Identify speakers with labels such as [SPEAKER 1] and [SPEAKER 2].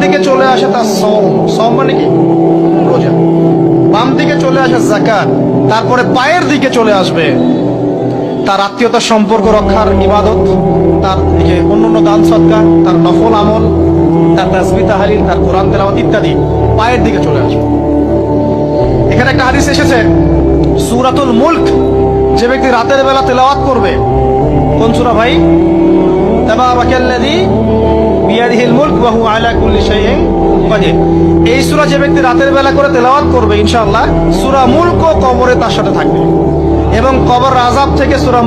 [SPEAKER 1] দিকে চলে আসে তার সম সম মানে কি? রোজা। বাম দিকে চলে আসে জাকাত তারপরে পায়ের দিকে চলে আসবে তার আত্মীয়তার সম্পর্ক রক্ষার ইবাদত, তার দিকে অন্য অন্য দান সৎকার, তার নফল আমল, তার তাসবি তাহালিল, তার কোরআন তেলাওয়াত ইত্যাদি পায়ের দিকে চলে আসবে। এখানে একটা হাদিস এসেছে, সুরাতুল মুলক। যে ব্যক্তি রাতের বেলা তেলাওয়াত করবে, কোন সূরা ভাই? তাবারাকাল্লাযী বিয়াদিহিল এই সুরা যে ব্যক্তি রাতের বেলা করে তেলাওয়াত করবে, ইনশাআল্লাহ, সুরা মুলক কবরে তার সাথে থাকবে। এবং কবর আযাব থেকে সূরা